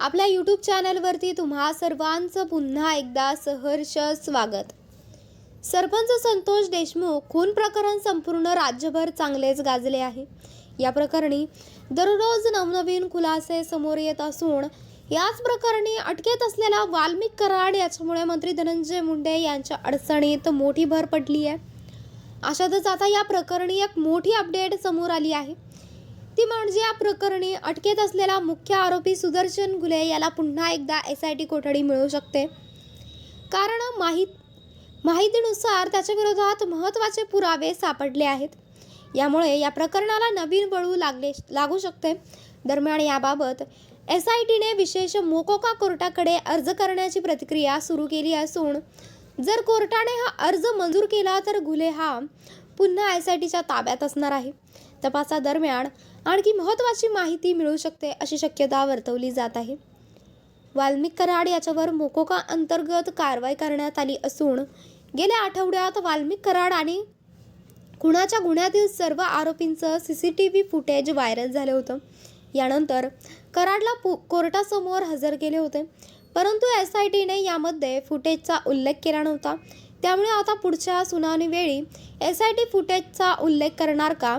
आपल्या यूट्यूब चॅनलवरती तुम्हा सर्वांचं पुन्हा एकदा सहर्ष स्वागत. सरपंच संतोष देशमुख खून प्रकरण संपूर्ण राज्यभर चांगलेच गाजले आहे. या प्रकरणी दररोज नवनवीन खुलासे समोर येत असून याच प्रकरणी अटकेत असलेला वाल्मिक कराड याच्यामुळे मंत्री धनंजय मुंडे यांच्या अडचणीत मोठी भर पडली आहे अशातच आता या प्रकरणी एक मोठी अपडेट समोर आली आहे. ती म्हणजे या प्रकरणी अटकेत असलेला मुख्य आरोपी सुदर्शन घुले याला पुन्हा एकदा एस आय टी कोठडी मिळू शकते. कारण माहीत माहितीनुसार त्याच्या विरोधात महत्त्वाचे पुरावे सापडले आहेत. यामुळे या प्रकरणाला नवीन वळू लागले लागू शकते. दरम्यान याबाबत एस आय टीने विशेष मोकोका कोर्टाकडे अर्ज करण्याची प्रतिक्रिया सुरू केली असून जर कोर्टाने हा अर्ज मंजूर केला तर घुले हा पुन्हा एस आय टीच्या ताब्यात असणार आहे. तपासादरम्यान आणखी महत्त्वाची माहिती मिळू शकते अशी शक्यता वर्तवली जात आहे. वाल्मिक कराड याच्यावर मोकोका अंतर्गत कारवाई करण्यात आली असून गेल्या आठवड्यात वाल्मिक कराड आणि खुणाच्या गुन्ह्यातील सर्व आरोपींचं C C T V footage viral झालं होतं. यानंतर कराडला पु कोर्टासमोर हजर केले होते. परंतु एस आय टीने यामध्ये फुटेजचा उल्लेख केला नव्हता. त्यामुळे आता पुढच्या सुनावणीवेळी एस आय टी फुटेजचा उल्लेख करणार का?